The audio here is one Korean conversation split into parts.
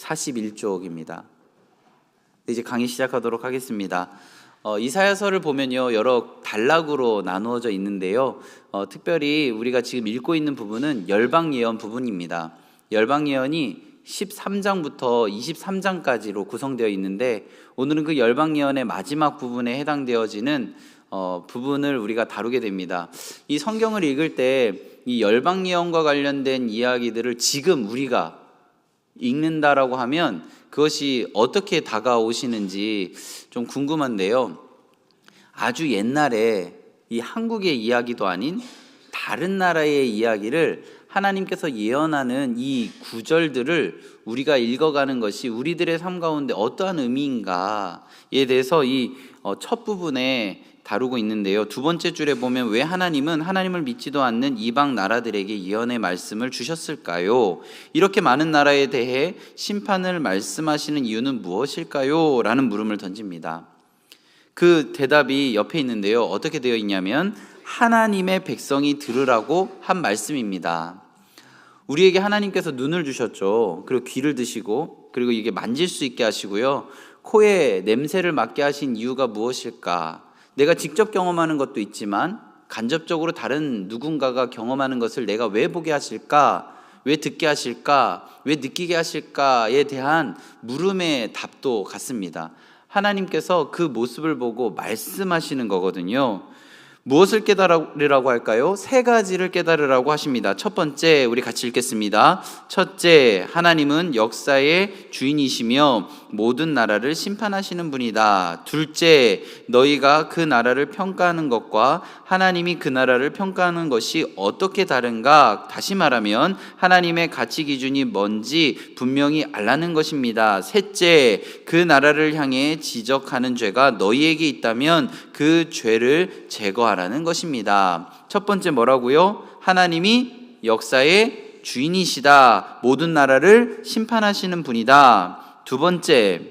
41쪽입니다. 이제 강의 시작하도록 하겠습니다. 어, 이사야서를 보면요 여러 단락으로 나누어져 있는데요. 어, 특별히 우리가 지금 읽고 있는 부분은 열방 예언 부분입니다. 열방 예언이 13장부터 23장까지로 구성되어 있는데 오늘은 그 열방 예언의 마지막 부분에 해당되어지는 어, 부분을 우리가 다루게 됩니다. 이 성경을 읽을 때 이 열방 예언과 관련된 이야기들을 지금 우리가 읽는다라고 하면 그것이 어떻게 다가오시는지 좀 궁금한데요. 아주 옛날에 이 한국의 이야기도 아닌 다른 나라의 이야기를 하나님께서 예언하는 이 구절들을 우리가 읽어가는 것이 우리들의 삶 가운데 어떠한 의미인가에 대해서 이 첫 부분에 다루고 있는데요. 두 번째 줄에 보면 왜 하나님은 하나님을 믿지도 않는 이방 나라들에게 예언의 말씀을 주셨을까요? 이렇게 많은 나라에 대해 심판을 말씀하시는 이유는 무엇일까요? 라는 물음을 던집니다. 그 대답이 옆에 있는데요. 어떻게 되어 있냐면 하나님의 백성이 들으라고 한 말씀입니다. 우리에게 하나님께서 눈을 주셨죠. 그리고 귀를 드시고 그리고 이게 만질 수 있게 하시고요. 코에 냄새를 맡게 하신 이유가 무엇일까? 내가 직접 경험하는 것도 있지만 간접적으로 다른 누군가가 경험하는 것을 내가 왜 보게 하실까? 왜 듣게 하실까? 왜 느끼게 하실까에 대한 물음의 답도 같습니다. 하나님께서 그 모습을 보고 말씀하시는 거거든요. 무엇을 깨달으라고 할까요? 세 가지를 깨달으라고 하십니다. 첫 번째, 우리 같이 읽겠습니다. 첫째, 하나님은 역사의 주인이시며 모든 나라를 심판하시는 분이다. 둘째, 너희가 그 나라를 평가하는 것과 하나님이 그 나라를 평가하는 것이 어떻게 다른가? 다시 말하면 하나님의 가치 기준이 뭔지 분명히 알라는 것입니다. 셋째, 그 나라를 향해 지적하는 죄가 너희에게 있다면 그 죄를 제거하라는 것입니다. 첫 번째 뭐라고요? 하나님이 역사의 주인이시다. 모든 나라를 심판하시는 분이다. 두 번째,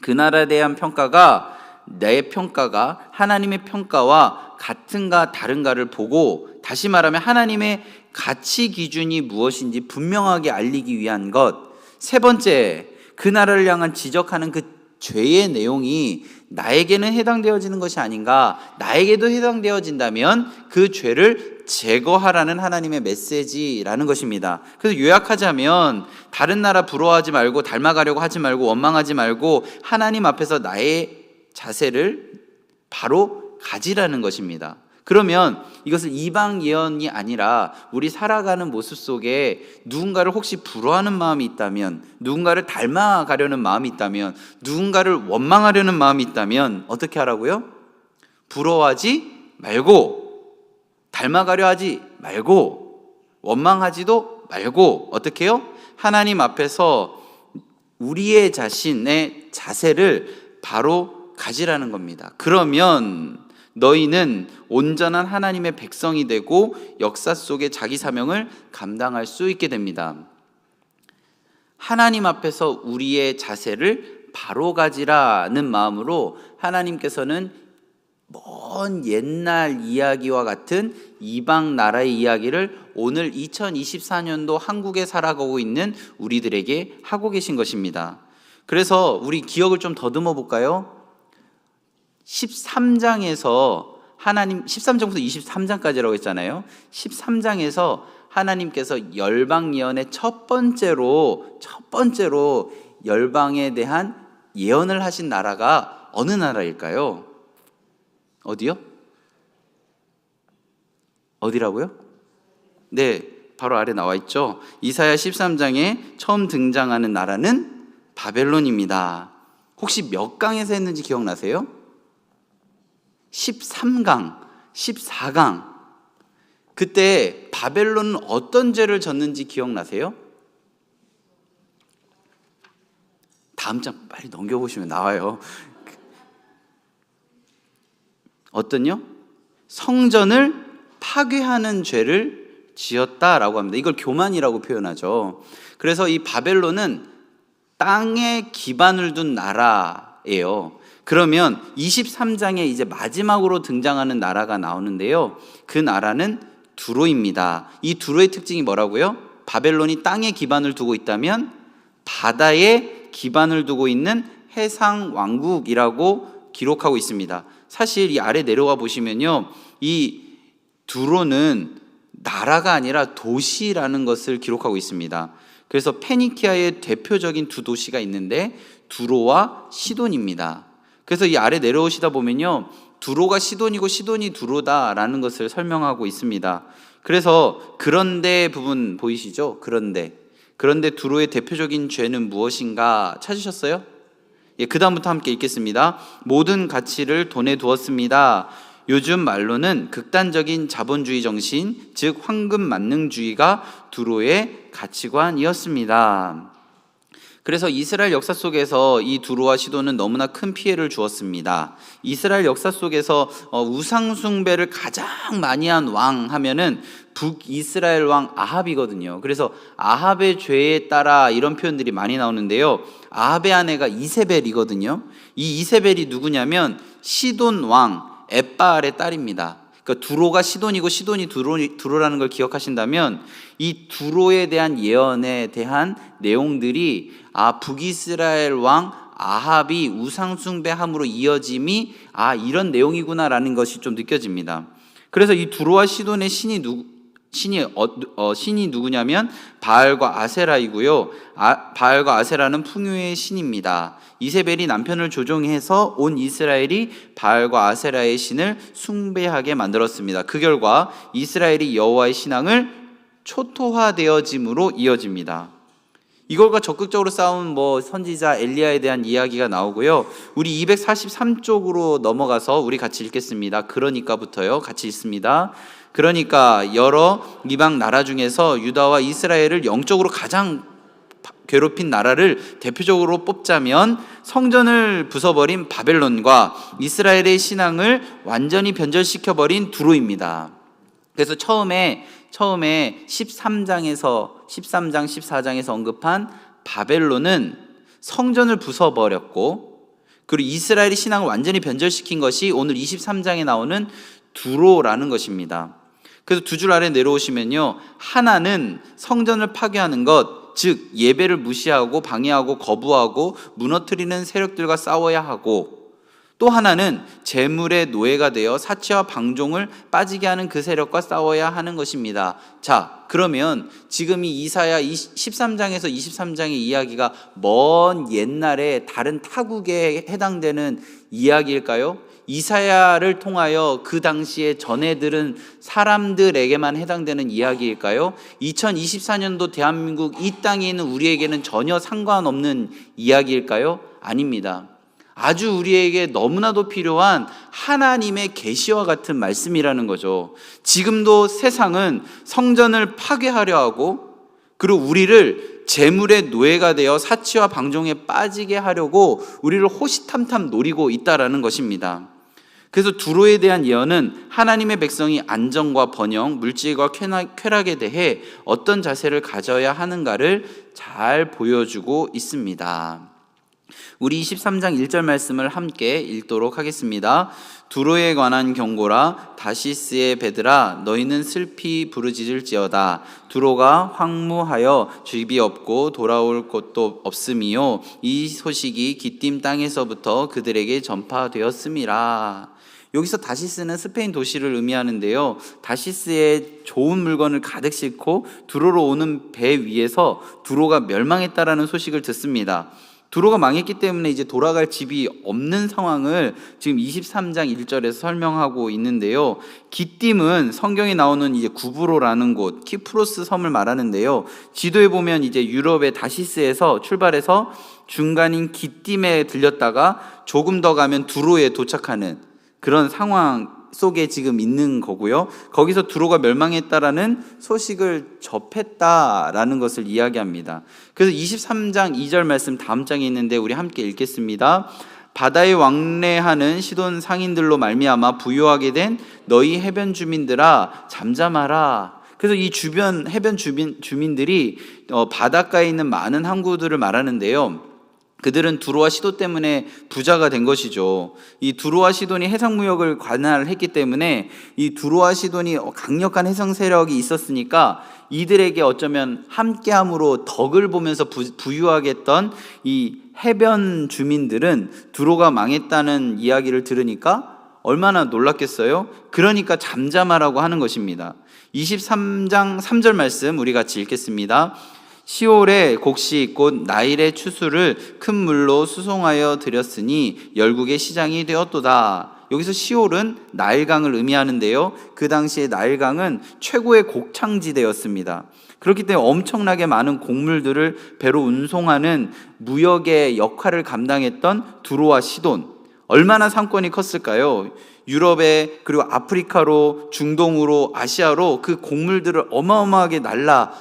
그 나라에 대한 평가가 내 평가가 하나님의 평가와 같은가 다른가를 보고 다시 말하면 하나님의 가치 기준이 무엇인지 분명하게 알리기 위한 것. 세 번째, 그 나라를 향한 지적하는 그 죄의 내용이 나에게는 해당되어지는 것이 아닌가, 나에게도 해당되어진다면 그 죄를 제거하라는 하나님의 메시지라는 것입니다. 그래서 요약하자면 다른 나라 부러워하지 말고 닮아가려고 하지 말고 원망하지 말고 하나님 앞에서 나의 자세를 바로 가지라는 것입니다. 그러면 이것을 이방 예언이 아니라 우리 살아가는 모습 속에 누군가를 혹시 부러워하는 마음이 있다면, 누군가를 닮아가려는 마음이 있다면, 누군가를 원망하려는 마음이 있다면 어떻게 하라고요? 부러워하지 말고, 닮아가려 하지 말고, 원망하지도 말고, 어떻게 해요? 하나님 앞에서 우리의 자신의 자세를 바로 가지라는 겁니다. 그러면 너희는 온전한 하나님의 백성이 되고 역사 속의 자기 사명을 감당할 수 있게 됩니다. 하나님 앞에서 우리의 자세를 바로 가지라는 마음으로 하나님께서는 먼 옛날 이야기와 같은 이방 나라의 이야기를 오늘 2024년도 한국에 살아가고 있는 우리들에게 하고 계신 것입니다. 그래서 우리 기억을 좀 더듬어 볼까요? 13장에서 하나님 13장부터 23장까지라고 했잖아요. 13장에서 하나님께서 열방 예언의 첫 번째로 첫 번째로 열방에 대한 예언을 하신 나라가 어느 나라일까요? 어디요? 어디라고요? 네, 바로 아래 나와 있죠. 이사야 13장에 처음 등장하는 나라는 바벨론입니다. 혹시 몇 강에서 했는지 기억나세요? 13강, 14강. 그때 바벨론은 어떤 죄를 졌는지 기억나세요? 다음 장 빨리 넘겨보시면 나와요. 어떤요? 성전을 파괴하는 죄를 지었다라고 합니다. 이걸 교만이라고 표현하죠. 그래서 이 바벨론은 땅에 기반을 둔 나라예요. 그러면 23장에 이제 마지막으로 등장하는 나라가 나오는데요. 그 나라는 두로입니다. 이 두로의 특징이 뭐라고요? 바벨론이 땅에 기반을 두고 있다면 바다에 기반을 두고 있는 해상 왕국이라고 기록하고 있습니다. 사실 이 아래 내려와 보시면요. 이 두로는 나라가 아니라 도시라는 것을 기록하고 있습니다. 그래서 페니키아의 대표적인 두 도시가 있는데 두로와 시돈입니다. 그래서 이 아래 내려오시다 보면요. 두로가 시돈이고 시돈이 두로다라는 것을 설명하고 있습니다. 그래서 그런데 부분 보이시죠? 그런데 그런데 두로의 대표적인 죄는 무엇인가 찾으셨어요? 예, 그다음부터 함께 읽겠습니다. 모든 가치를 돈에 두었습니다. 요즘 말로는 극단적인 자본주의 정신, 즉 황금 만능주의가 두로의 가치관이었습니다. 그래서 이스라엘 역사 속에서 이 두로와 시도는 너무나 큰 피해를 주었습니다. 이스라엘 역사 속에서 어, 우상 숭배를 가장 많이 한 왕 하면은 북이스라엘 왕 아합이거든요. 그래서 아합의 죄에 따라 이런 표현들이 많이 나오는데요. 아합의 아내가 이세벨이거든요. 이 이세벨이 누구냐면 시돈 왕 에빠알의 딸입니다. 그러니까 두로가 시돈이고 시돈이 두로, 두로라는 걸 기억하신다면 이 두로에 대한 예언에 대한 내용들이 아 북이스라엘 왕 아합이 우상숭배함으로 이어짐이 아 이런 내용이구나라는 것이 좀 느껴집니다. 그래서 이 두로와 시돈의 신이 누 신이 어, 어, 신이 누구냐면 바알과 아세라이고요. 아, 바알과 아세라는 풍요의 신입니다. 이세벨이 남편을 조종해서 온 이스라엘이 바알과 아세라의 신을 숭배하게 만들었습니다. 그 결과 이스라엘이 여호와의 신앙을 초토화되어짐으로 이어집니다. 이걸과 적극적으로 싸운 뭐 선지자 엘리야에 대한 이야기가 나오고요. 우리 243쪽으로 넘어가서 우리 같이 읽겠습니다. 그러니까부터요. 같이 읽습니다. 그러니까 여러 이방 나라 중에서 유다와 이스라엘을 영적으로 가장 괴롭힌 나라를 대표적으로 뽑자면 성전을 부숴버린 바벨론과 이스라엘의 신앙을 완전히 변절시켜버린 두로입니다. 그래서 처음에 처음에 13장에서 13장 14장에서 언급한 바벨론은 성전을 부숴버렸고 그리고 이스라엘의 신앙을 완전히 변절시킨 것이 오늘 23장에 나오는 두로라는 것입니다. 그래서 두 줄 아래 내려오시면요. 하나는 성전을 파괴하는 것, 즉 예배를 무시하고 방해하고 거부하고 무너뜨리는 세력들과 싸워야 하고 또 하나는 재물의 노예가 되어 사치와 방종을 빠지게 하는 그 세력과 싸워야 하는 것입니다. 자, 그러면 지금 이 이사야 13장에서 23장의 이야기가 먼 옛날에 다른 타국에 해당되는 이야기일까요? 이사야를 통하여 그 당시에 전해 들은 사람들에게만 해당되는 이야기일까요? 2024년도 대한민국 이 땅에 있는 우리에게는 전혀 상관없는 이야기일까요? 아닙니다. 아주 우리에게 너무나도 필요한 하나님의 계시와 같은 말씀이라는 거죠. 지금도 세상은 성전을 파괴하려 하고 그리고 우리를 재물의 노예가 되어 사치와 방종에 빠지게 하려고 우리를 호시탐탐 노리고 있다라는 것입니다. 그래서 두로에 대한 예언은 하나님의 백성이 안정과 번영, 물질과 쾌락에 대해 어떤 자세를 가져야 하는가를 잘 보여주고 있습니다. 우리 23장 1절 말씀을 함께 읽도록 하겠습니다. 두로에 관한 경고라 다시스의 베드라 너희는 슬피 부르짖을지어다 두로가 황무하여 주입이 없고 돌아올 곳도 없음이요 이 소식이 기띔 땅에서부터 그들에게 전파되었음이라 여기서 다시스는 스페인 도시를 의미하는데요. 다시스에 좋은 물건을 가득 싣고 두로로 오는 배 위에서 두로가 멸망했다라는 소식을 듣습니다. 두로가 망했기 때문에 이제 돌아갈 집이 없는 상황을 지금 23장 1절에서 설명하고 있는데요. 기띔은 성경에 나오는 이제 구브로라는 곳, 키프로스 섬을 말하는데요. 지도에 보면 이제 유럽의 다시스에서 출발해서 중간인 기띔에 들렸다가 조금 더 가면 두로에 도착하는 그런 상황 속에 지금 있는 거고요. 거기서 두로가 멸망했다라는 소식을 접했다라는 것을 이야기합니다. 그래서 23장 2절 말씀 다음 장에 있는데 우리 함께 읽겠습니다. 바다에 왕래하는 시돈 상인들로 말미암아 부유하게 된 너희 해변 주민들아 잠잠하라. 그래서 이 주변 해변 주민 주민들이 어, 바닷가에 있는 많은 항구들을 말하는데요. 그들은 두로와 시도 때문에 부자가 된 것이죠. 이 두로와 시돈이 해상 무역을 관할을 했기 때문에 이 두로와 시돈이 강력한 해상 세력이 있었으니까 이들에게 어쩌면 함께함으로 덕을 보면서 부, 부유하게 했던 이 해변 주민들은 두로가 망했다는 이야기를 들으니까 얼마나 놀랐겠어요? 그러니까 잠잠하라고 하는 것입니다. 23장 3절 말씀 우리 같이 읽겠습니다. 시올의 곡식 곧 나일의 추수를 큰 물로 수송하여 드렸으니 열국의 시장이 되었도다. 여기서 시올은 나일강을 의미하는데요. 그 당시에 나일강은 최고의 곡창지대였습니다. 그렇기 때문에 엄청나게 많은 곡물들을 배로 운송하는 무역의 역할을 감당했던 두로와 시돈. 얼마나 상권이 컸을까요? 유럽에 그리고 아프리카로 중동으로 아시아로 그 곡물들을 어마어마하게 날라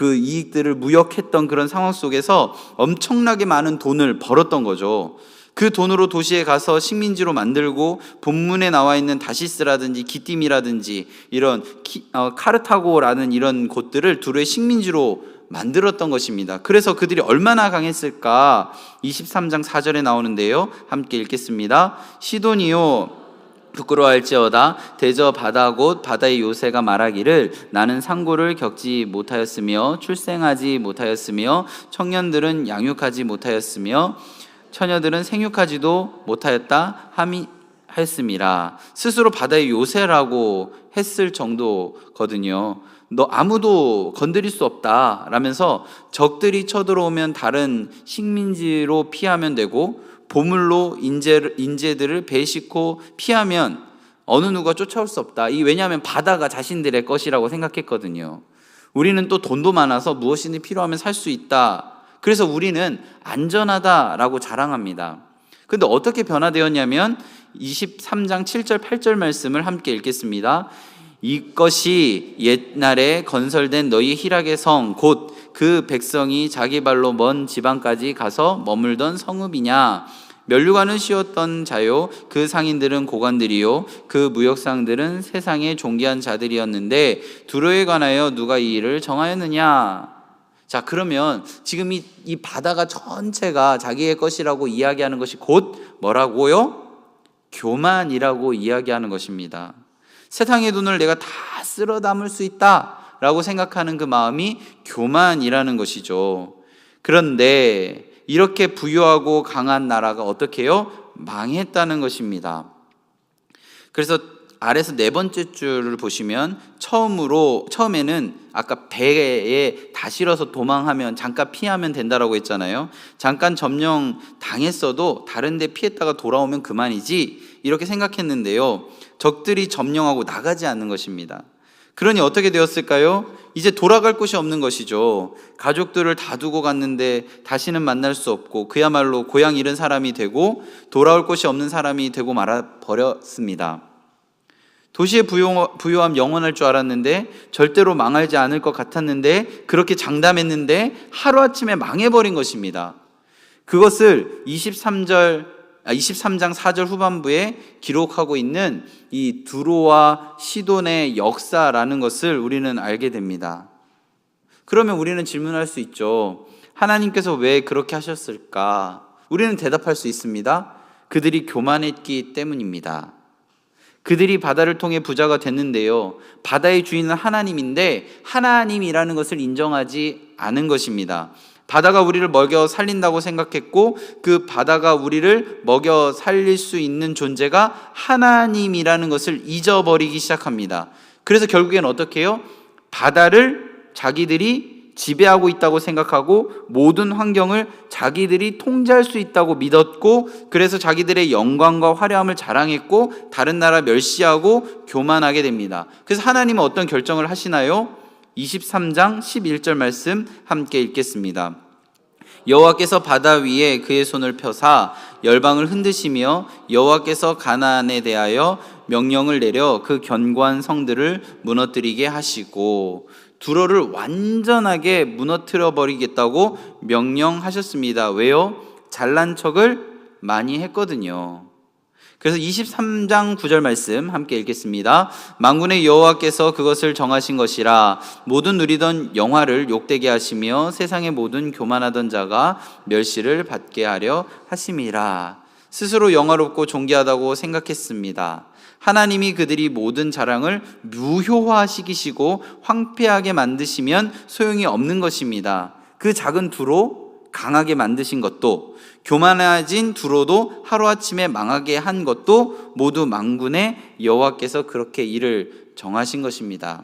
그 이익들을 무역했던 그런 상황 속에서 엄청나게 많은 돈을 벌었던 거죠. 그 돈으로 도시에 가서 식민지로 만들고 본문에 나와 있는 다시스라든지 기띔이라든지 이런 키, 어, 카르타고라는 이런 곳들을 두루의 식민지로 만들었던 것입니다. 그래서 그들이 얼마나 강했을까? 23장 4절에 나오는데요. 함께 읽겠습니다. 시돈이요 부끄러워할지어다 대저 바다 곧 바다의 요새가 말하기를 나는 상고를 겪지 못하였으며 출생하지 못하였으며 청년들은 양육하지 못하였으며 처녀들은 생육하지도 못하였다 함이 했음이라 스스로 바다의 요새라고 했을 정도거든요. 너 아무도 건드릴 수 없다 라면서 적들이 쳐들어오면 다른 식민지로 피하면 되고 보물로 인재, 인재들을 배식고 피하면 어느 누가 쫓아올 수 없다. 이 왜냐하면 바다가 자신들의 것이라고 생각했거든요. 우리는 또 돈도 많아서 무엇이든 필요하면 살 수 있다. 그래서 우리는 안전하다라고 자랑합니다. 근데 어떻게 변화되었냐면 23장 7절 8절 말씀을 함께 읽겠습니다. 이것이 옛날에 건설된 너희 희락의 성 곧 그 백성이 자기 발로 먼 지방까지 가서 머물던 성읍이냐 멸류관을 씌웠던 자요 그 상인들은 고관들이요 그 무역상들은 세상의 존귀한 자들이었는데 두로에 관하여 누가 이 일을 정하였느냐 자 그러면 지금 이, 이 바다가 전체가 자기의 것이라고 이야기하는 것이 곧 뭐라고요? 교만이라고 이야기하는 것입니다. 세상의 돈을 내가 다 쓸어 담을 수 있다라고 생각하는 그 마음이 교만이라는 것이죠. 그런데 이렇게 부유하고 강한 나라가 어떻게 해요? 망했다는 것입니다. 그래서 아래서 네 번째 줄을 보시면 처음으로 처음에는 아까 배에 다 실어서 도망하면 잠깐 피하면 된다라고 했잖아요. 잠깐 점령 당했어도 다른 데 피했다가 돌아오면 그만이지 이렇게 생각했는데요. 적들이 점령하고 나가지 않는 것입니다. 그러니 어떻게 되었을까요? 이제 돌아갈 곳이 없는 것이죠. 가족들을 다 두고 갔는데 다시는 만날 수 없고 그야말로 고향 잃은 사람이 되고 돌아올 곳이 없는 사람이 되고 말아 버렸습니다. 도시의 부요, 부요함 영원할 줄 알았는데 절대로 망하지 않을 것 같았는데 그렇게 장담했는데 하루아침에 망해버린 것입니다. 그것을 23절, 아, 23장 4절 후반부에 기록하고 있는 이 두로와 시돈의 역사라는 것을 우리는 알게 됩니다. 그러면 우리는 질문할 수 있죠. 하나님께서 왜 그렇게 하셨을까? 우리는 대답할 수 있습니다. 그들이 교만했기 때문입니다. 그들이 바다를 통해 부자가 됐는데요. 바다의 주인은 하나님인데 하나님이라는 것을 인정하지 않은 것입니다. 바다가 우리를 먹여 살린다고 생각했고 그 바다가 우리를 먹여 살릴 수 있는 존재가 하나님이라는 것을 잊어버리기 시작합니다. 그래서 결국엔 어떻게 해요? 바다를 자기들이 지배하고 있다고 생각하고 모든 환경을 자기들이 통제할 수 있다고 믿었고 그래서 자기들의 영광과 화려함을 자랑했고 다른 나라 멸시하고 교만하게 됩니다. 그래서 하나님은 어떤 결정을 하시나요? 23장 11절 말씀 함께 읽겠습니다. 여호와께서 바다 위에 그의 손을 펴사 열방을 흔드시며 여호와께서 가나안에 대하여 명령을 내려 그 견고한 성들을 무너뜨리게 하시고 두로를 완전하게 무너뜨려 버리겠다고 명령하셨습니다. 왜요? 잘난 척을 많이 했거든요. 그래서 23장 9절 말씀 함께 읽겠습니다. 만군의 여호와께서 그것을 정하신 것이라 모든 누리던 영화를 욕되게 하시며 세상의 모든 교만하던 자가 멸시를 받게 하려 하심이라. 스스로 영화롭고 존귀하다고 생각했습니다. 하나님이 그들이 모든 자랑을 무효화시키시고 황폐하게 만드시면 소용이 없는 것입니다. 그 작은 두로 강하게 만드신 것도 교만해진 두로도 하루아침에 망하게 한 것도 모두 망군의 여호와께서 그렇게 일을 정하신 것입니다.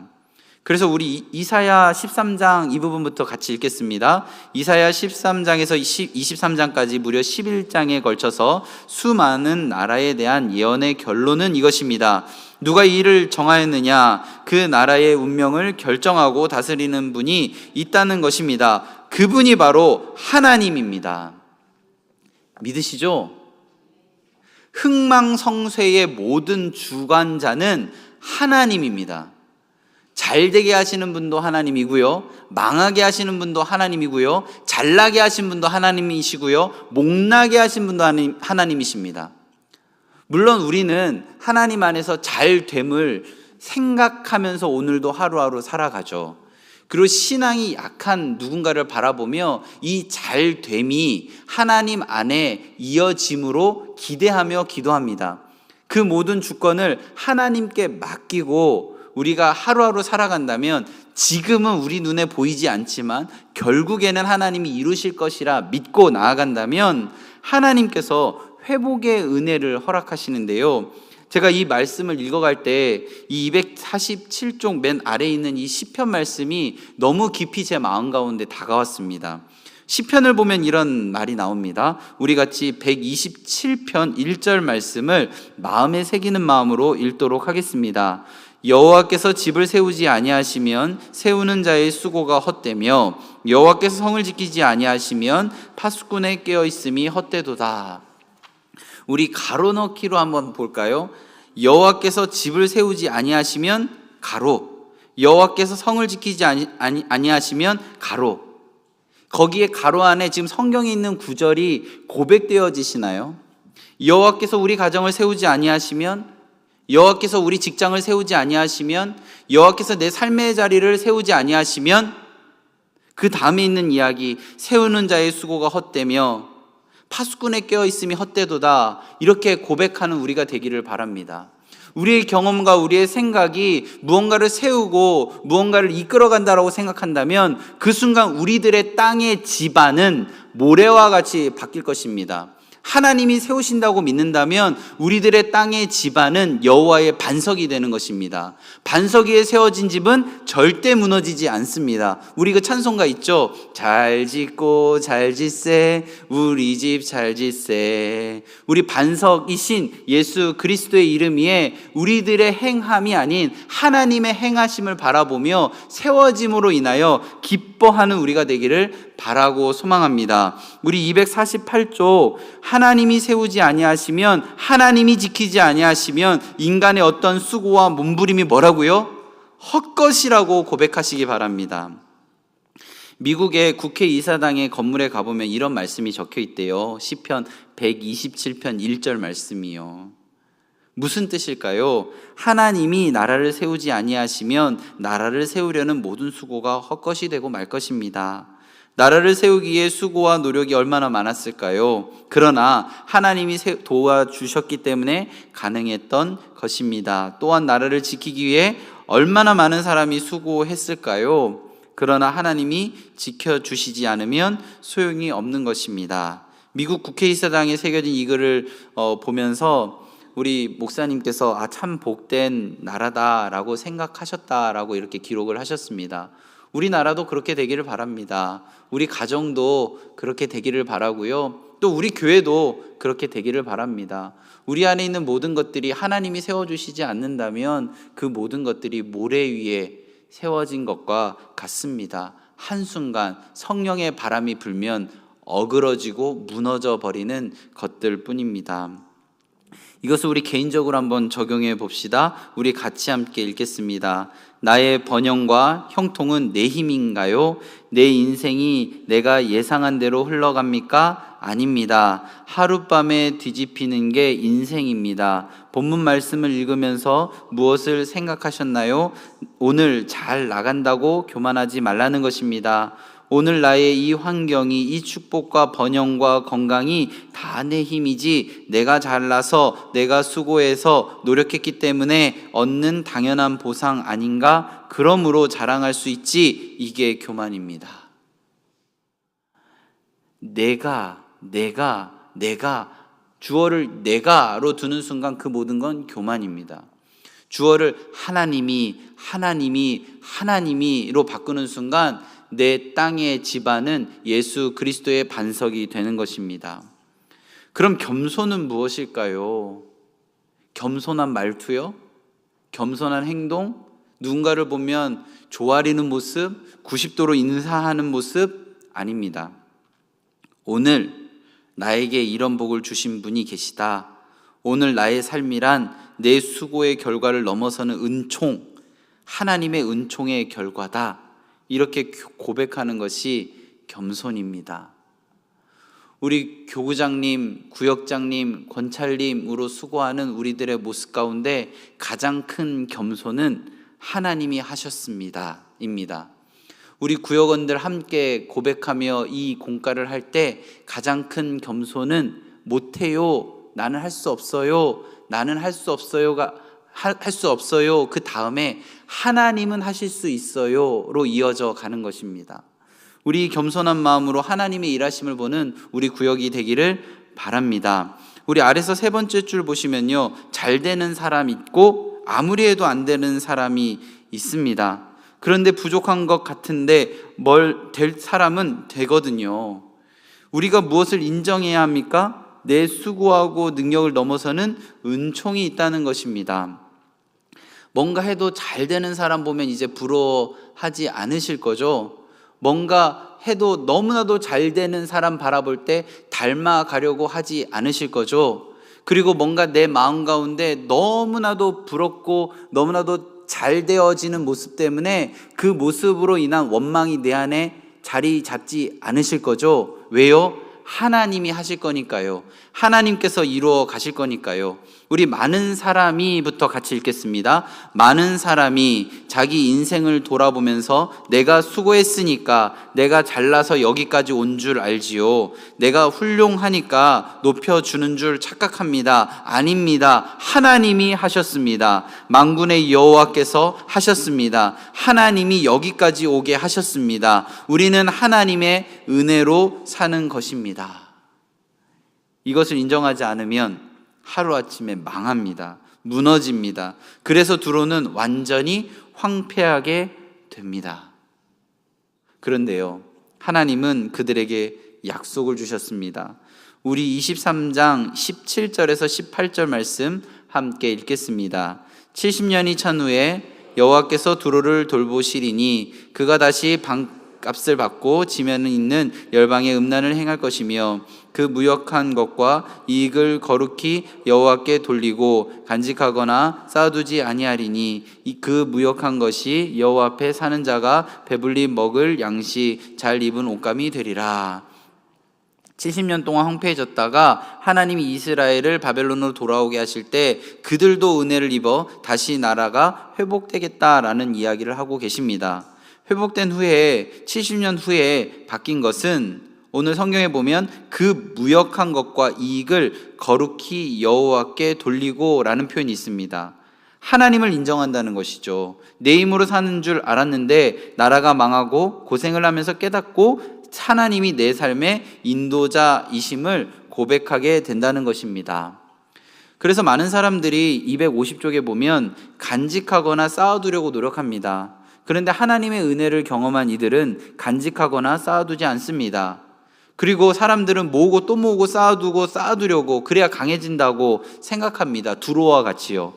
그래서 우리 이사야 13장 이 부분부터 같이 읽겠습니다. 이사야 13장에서 23장까지 무려 11장에 걸쳐서 수많은 나라에 대한 예언의 결론은 이것입니다. 누가 이 일을 정하였느냐? 그 나라의 운명을 결정하고 다스리는 분이 있다는 것입니다. 그분이 바로 하나님입니다. 믿으시죠? 흥망성쇠의 모든 주관자는 하나님입니다. 잘 되게 하시는 분도 하나님이고요. 망하게 하시는 분도 하나님이고요. 잘나게 하신 분도 하나님이시고요. 못나게 하신 분도 하나님 이십니다. 물론 우리는 하나님 안에서 잘 됨을 생각하면서 오늘도 하루하루 살아가죠. 그리고 신앙이 약한 누군가를 바라보며 이 잘됨이 하나님 안에 이어짐으로 기대하며 기도합니다. 그 모든 주권을 하나님께 맡기고 우리가 하루하루 살아간다면 지금은 우리 눈에 보이지 않지만 결국에는 하나님이 이루실 것이라 믿고 나아간다면 하나님께서 회복의 은혜를 허락하시는데요. 제가 이 말씀을 읽어갈 때 이 247쪽 맨 아래에 있는 이 시편 말씀이 너무 깊이 제 마음 가운데 다가왔습니다. 시편을 보면 이런 말이 나옵니다. 우리 같이 127편 1절 말씀을 마음에 새기는 마음으로 읽도록 하겠습니다. 여호와께서 집을 세우지 아니하시면 세우는 자의 수고가 헛되며 여호와께서 성을 지키지 아니하시면 파수꾼에 깨어 있음이 헛되도다. 우리 가로넣기로 한번 볼까요? 여호와께서 집을 세우지 아니하시면 가로 여호와께서 성을 지키지 아니, 아니, 아니 하시면 가로 거기에 가로 안에 지금 성경에 있는 구절이 고백되어지시나요? 여호와께서 우리 가정을 세우지 아니하시면 여호와께서 우리 직장을 세우지 아니하시면 여호와께서 내 삶의 자리를 세우지 아니하시면 그 다음에 있는 이야기 세우는 자의 수고가 헛되며 파수꾼에 깨어 있음이 헛되도다 이렇게 고백하는 우리가 되기를 바랍니다. 우리의 경험과 우리의 생각이 무언가를 세우고 무언가를 이끌어간다라고 생각한다면 그 순간 우리들의 땅의 지반은 모래와 같이 바뀔 것입니다. 하나님이 세우신다고 믿는다면 우리들의 땅의 집안은 여호와의 반석이 되는 것입니다. 반석 위에 세워진 집은 절대 무너지지 않습니다. 우리 그 찬송가 있죠? 잘 짓고 잘 짓세 우리 집 잘 짓세 우리 반석이신 예수 그리스도의 이름 위에 우리들의 행함이 아닌 하나님의 행하심을 바라보며 세워짐으로 인하여 기뻐하는 우리가 되기를 바라고 소망합니다. 우리 248조 하나님이 세우지 아니하시면 하나님이 지키지 아니하시면 인간의 어떤 수고와 몸부림이 뭐라고요? 헛것이라고 고백하시기 바랍니다. 미국의 국회 이사당의 건물에 가보면 이런 말씀이 적혀 있대요. 시편 127편 1절 말씀이요. 무슨 뜻일까요? 하나님이 나라를 세우지 아니하시면 나라를 세우려는 모든 수고가 헛것이 되고 말 것입니다. 나라를 세우기에 수고와 노력이 얼마나 많았을까요? 그러나 하나님이 도와주셨기 때문에 가능했던 것입니다. 또한 나라를 지키기 위해 얼마나 많은 사람이 수고했을까요? 그러나 하나님이 지켜주시지 않으면 소용이 없는 것입니다. 미국 국회의사당에 새겨진 이 글을 어, 보면서 우리 목사님께서 아, 참 복된 나라다라고 생각하셨다라고 이렇게 기록을 하셨습니다. 우리나라도 그렇게 되기를 바랍니다. 우리 가정도 그렇게 되기를 바라고요. 또 우리 교회도 그렇게 되기를 바랍니다. 우리 안에 있는 모든 것들이 하나님이 세워주시지 않는다면 그 모든 것들이 모래 위에 세워진 것과 같습니다. 한순간 성령의 바람이 불면 어그러지고 무너져 버리는 것들 뿐입니다. 이것을 우리 개인적으로 한번 적용해 봅시다. 우리 같이 함께 읽겠습니다. 나의 번영과 형통은 내 힘인가요? 내 인생이 내가 예상한 대로 흘러갑니까? 아닙니다. 하룻밤에 뒤집히는 게 인생입니다. 본문 말씀을 읽으면서 무엇을 생각하셨나요? 오늘 잘 나간다고 교만하지 말라는 것입니다. 오늘 나의 이 환경이 이 축복과 번영과 건강이 다 내 힘이지 내가 잘나서 내가 수고해서 노력했기 때문에 얻는 당연한 보상 아닌가? 그러므로 자랑할 수 있지 이게 교만입니다. 내가 내가 내가 주어를 내가로 두는 순간 그 모든 건 교만입니다. 주어를 하나님이 하나님이 하나님이로 바꾸는 순간 내 땅의 집안은 예수 그리스도의 반석이 되는 것입니다. 그럼 겸손은 무엇일까요? 겸손한 말투요? 겸손한 행동? 누군가를 보면 조아리는 모습, 90도로 인사하는 모습 아닙니다. 오늘 나에게 이런 복을 주신 분이 계시다. 오늘 나의 삶이란 내 수고의 결과를 넘어서는 은총, 하나님의 은총의 결과다. 이렇게 고백하는 것이 겸손입니다. 우리 교구장님, 구역장님, 권찰님으로 수고하는 우리들의 모습 가운데 가장 큰 겸손은 하나님이 하셨습니다. 입니다. 우리 구역원들 함께 고백하며 이 공가를 할 때 가장 큰 겸손은 못해요. 나는 할 수 없어요. 나는 할 수 없어요가 할 수 없어요. 그 다음에 하나님은 하실 수 있어요로 이어져 가는 것입니다. 우리 겸손한 마음으로 하나님의 일하심을 보는 우리 구역이 되기를 바랍니다. 우리 아래서 세 번째 줄 보시면요. 잘 되는 사람 있고 아무리 해도 안 되는 사람이 있습니다. 그런데 부족한 것 같은데 뭘 될 사람은 되거든요. 우리가 무엇을 인정해야 합니까? 내 수고하고 능력을 넘어서는 은총이 있다는 것입니다. 뭔가 해도 잘 되는 사람 보면 이제 부러워하지 않으실 거죠. 뭔가 해도 너무나도 잘 되는 사람 바라볼 때 닮아가려고 하지 않으실 거죠. 그리고 뭔가 내 마음 가운데 너무나도 부럽고 너무나도 잘 되어지는 모습 때문에 그 모습으로 인한 원망이 내 안에 자리 잡지 않으실 거죠. 왜요? 하나님이 하실 거니까요. 하나님께서 이루어 가실 거니까요. 우리 많은 사람이부터 같이 읽겠습니다. 많은 사람이 자기 인생을 돌아보면서 내가 수고했으니까 내가 잘나서 여기까지 온 줄 알지요. 내가 훌륭하니까 높여주는 줄 착각합니다. 아닙니다. 하나님이 하셨습니다. 망군의 여호와께서 하셨습니다. 하나님이 여기까지 오게 하셨습니다. 우리는 하나님의 은혜로 사는 것입니다. 이것을 인정하지 않으면 하루아침에 망합니다. 무너집니다. 그래서 두로는 완전히 황폐하게 됩니다. 그런데요, 하나님은 그들에게 약속을 주셨습니다. 우리 23장 17절에서 18절 말씀 함께 읽겠습니다. 70년이 찬 후에 여호와께서 두로를 돌보시리니 그가 다시 값을 받고 지면은 있는 열방의 음란을 행할 것이며 그 무역한 것과 이익을 거룩히 여호와께 돌리고 간직하거나 쌓아두지 아니하리니 그 무역한 것이 여호와 앞에 사는 자가 배불리 먹을 양식 잘 입은 옷감이 되리라. 70년 동안 황폐해졌다가 하나님이 이스라엘을 바벨론으로 돌아오게 하실 때 그들도 은혜를 입어 다시 나라가 회복되겠다라는 이야기를 하고 계십니다. 회복된 후에 70년 후에 바뀐 것은 오늘 성경에 보면 그 무역한 것과 이익을 거룩히 여호와께 돌리고라는 표현이 있습니다. 하나님을 인정한다는 것이죠. 내 힘으로 사는 줄 알았는데 나라가 망하고 고생을 하면서 깨닫고 하나님이 내 삶의 인도자이심을 고백하게 된다는 것입니다. 그래서 많은 사람들이 250쪽에 보면 간직하거나 쌓아두려고 노력합니다. 그런데 하나님의 은혜를 경험한 이들은 간직하거나 쌓아두지 않습니다. 그리고 사람들은 모으고 또 모으고 쌓아두고 쌓아두려고 그래야 강해진다고 생각합니다. 두로와 같이요.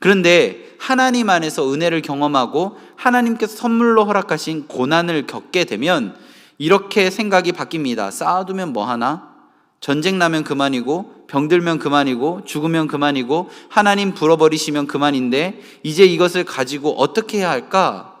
그런데 하나님 안에서 은혜를 경험하고 하나님께서 선물로 허락하신 고난을 겪게 되면 이렇게 생각이 바뀝니다. 쌓아두면 뭐 하나? 전쟁 나면 그만이고 병들면 그만이고 죽으면 그만이고 하나님 불어버리시면 그만인데 이제 이것을 가지고 어떻게 해야 할까?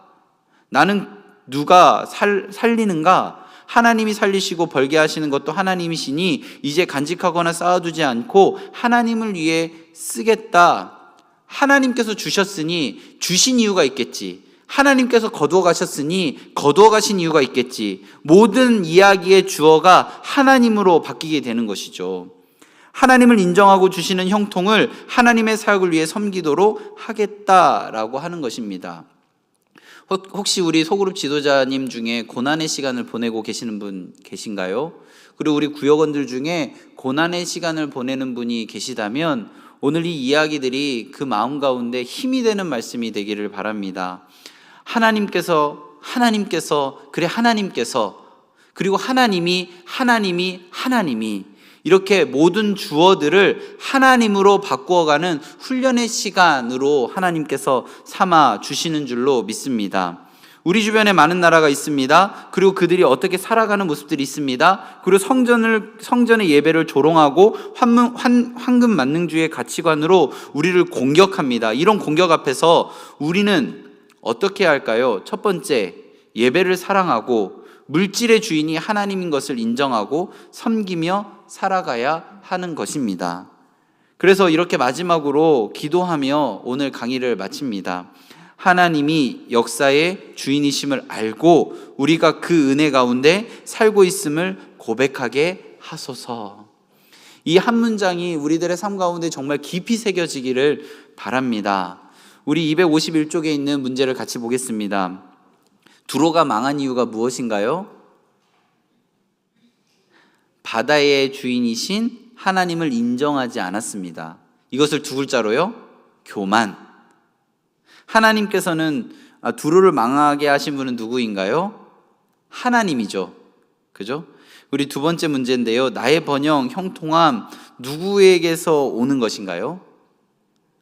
나는 누가 살, 살리는가? 하나님이 살리시고 벌게 하시는 것도 하나님이시니 이제 간직하거나 쌓아두지 않고 하나님을 위해 쓰겠다. 하나님께서 주셨으니 주신 이유가 있겠지. 하나님께서 거두어 가셨으니 거두어 가신 이유가 있겠지. 모든 이야기의 주어가 하나님으로 바뀌게 되는 것이죠. 하나님을 인정하고 주시는 형통을 하나님의 사역을 위해 섬기도록 하겠다라고 하는 것입니다. 혹- 혹시 우리 소그룹 지도자님 중에 고난의 시간을 보내고 계시는 분 계신가요? 그리고 우리 구역원들 중에 고난의 시간을 보내는 분이 계시다면 오늘 이 이야기들이 그 마음 가운데 힘이 되는 말씀이 되기를 바랍니다. 하나님께서 하나님께서 그래 하나님께서 그리고 하나님이 하나님이 하나님이 이렇게 모든 주어들을 하나님으로 바꾸어가는 훈련의 시간으로 하나님께서 삼아 주시는 줄로 믿습니다. 우리 주변에 많은 나라가 있습니다. 그리고 그들이 어떻게 살아가는 모습들이 있습니다. 그리고 성전을 성전의 예배를 조롱하고 환문, 환, 황금 만능주의 가치관으로 우리를 공격합니다. 이런 공격 앞에서 우리는 어떻게 할까요? 첫 번째, 예배를 사랑하고 물질의 주인이 하나님인 것을 인정하고 섬기며 살아가야 하는 것입니다. 그래서 이렇게 마지막으로 기도하며 오늘 강의를 마칩니다. 하나님이 역사의 주인이심을 알고 우리가 그 은혜 가운데 살고 있음을 고백하게 하소서. 이 한 문장이 우리들의 삶 가운데 정말 깊이 새겨지기를 바랍니다. 우리 251쪽에 있는 문제를 같이 보겠습니다. 두로가 망한 이유가 무엇인가요? 바다의 주인이신 하나님을 인정하지 않았습니다. 이것을 두 글자로요. 교만. 하나님께서는 아, 두루를 망하게 하신 분은 누구인가요? 하나님이죠. 그죠? 우리 두 번째 문제인데요. 나의 번영, 형통함, 누구에게서 오는 것인가요?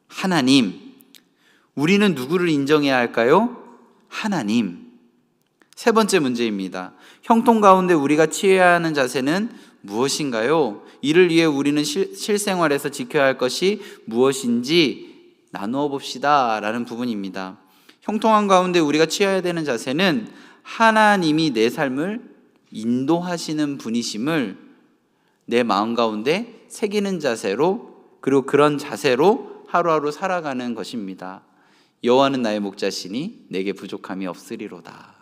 하나님. 우리는 누구를 인정해야 할까요? 하나님. 세 번째 문제입니다. 형통 가운데 우리가 취해야 하는 자세는 무엇인가요? 이를 위해 우리는 실, 실생활에서 지켜야 할 것이 무엇인지 나누어 봅시다. 라는 부분입니다. 형통한 가운데 우리가 취해야 되는 자세는 하나님이 내 삶을 인도하시는 분이심을 내 마음 가운데 새기는 자세로 그리고 그런 자세로 하루하루 살아가는 것입니다. 여호와는 나의 목자시니 내게 부족함이 없으리로다.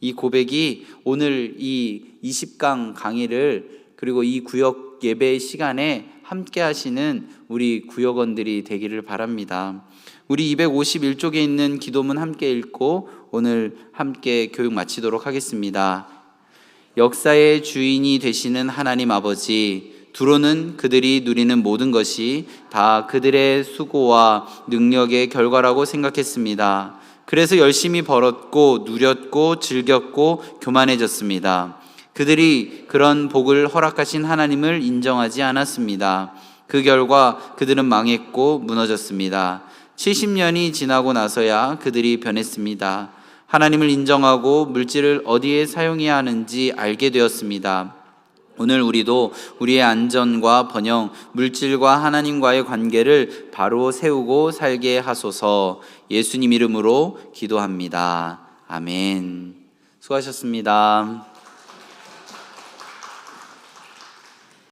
이 고백이 오늘 이 20강 강의를 그리고 이 구역 예배 시간에 함께 하시는 우리 구역원들이 되기를 바랍니다. 우리 251쪽에 있는 기도문 함께 읽고 오늘 함께 교육 마치도록 하겠습니다. 역사의 주인이 되시는 하나님 아버지, 두로는 그들이 누리는 모든 것이 다 그들의 수고와 능력의 결과라고 생각했습니다. 그래서 열심히 벌었고, 누렸고, 즐겼고, 교만해졌습니다. 그들이 그런 복을 허락하신 하나님을 인정하지 않았습니다. 그 결과 그들은 망했고 무너졌습니다. 70년이 지나고 나서야 그들이 변했습니다. 하나님을 인정하고 물질을 어디에 사용해야 하는지 알게 되었습니다. 오늘 우리도 우리의 안전과 번영, 물질과 하나님과의 관계를 바로 세우고 살게 하소서 예수님 이름으로 기도합니다. 아멘. 수고하셨습니다.